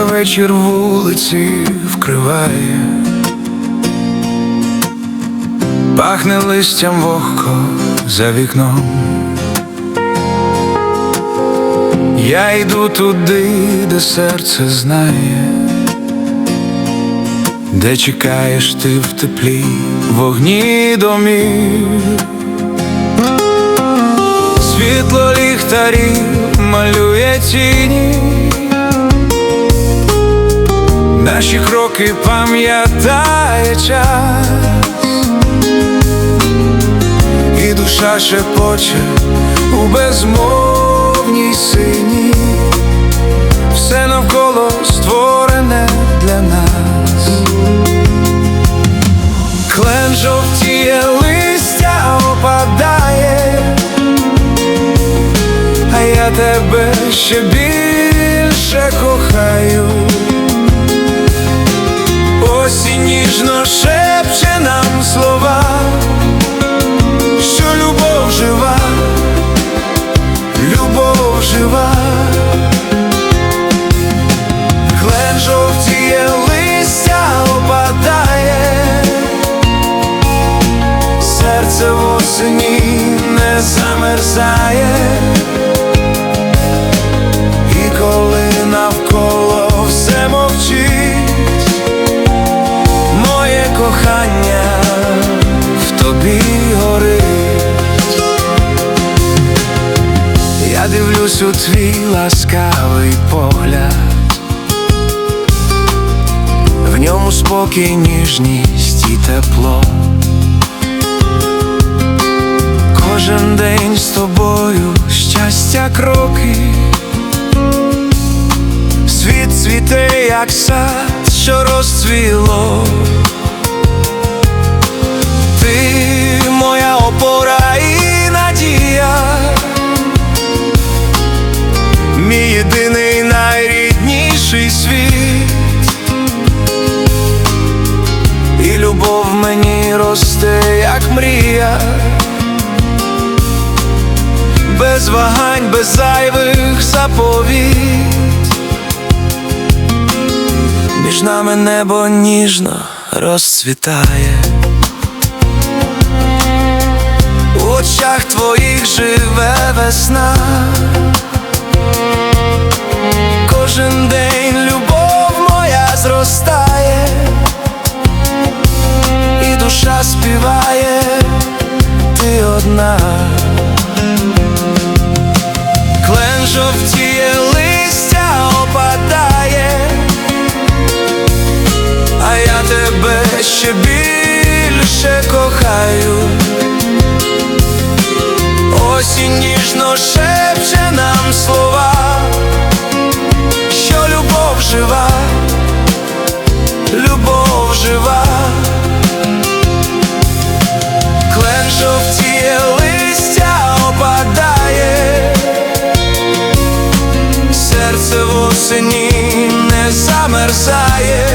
вечір вулиці вкриває, пахне листям вогко за вікном. Я йду туди, де серце знає, де чекаєш ти в теплі вогні домів. Світло ліхтарів малює тіні, наші кроки пам'ятає час, і душа шепоче у безмовній сині, все навколо створене для нас. Клен жовтіє листя опадає, а я тебе ще більше кохаю. Ніжно шепче нам слова, що любов жива, любов жива. Клен жовтіє листя опадає, серце в не замерзає, тобі горить. Я дивлюсь у твій ласкавий погляд, в ньому спокій, ніжність і тепло. Кожен день з тобою щастя кроки, світ цвіте, як сад, що розцвіло. Мені росте, як мрія, без вагань, без зайвих заповідь. Між нами небо ніжно розцвітає. У очах твоїх живе весна. Одна. Клен жовтіє листя опадає, а я тебе ще більше кохаю. Осінь осені не замерзає,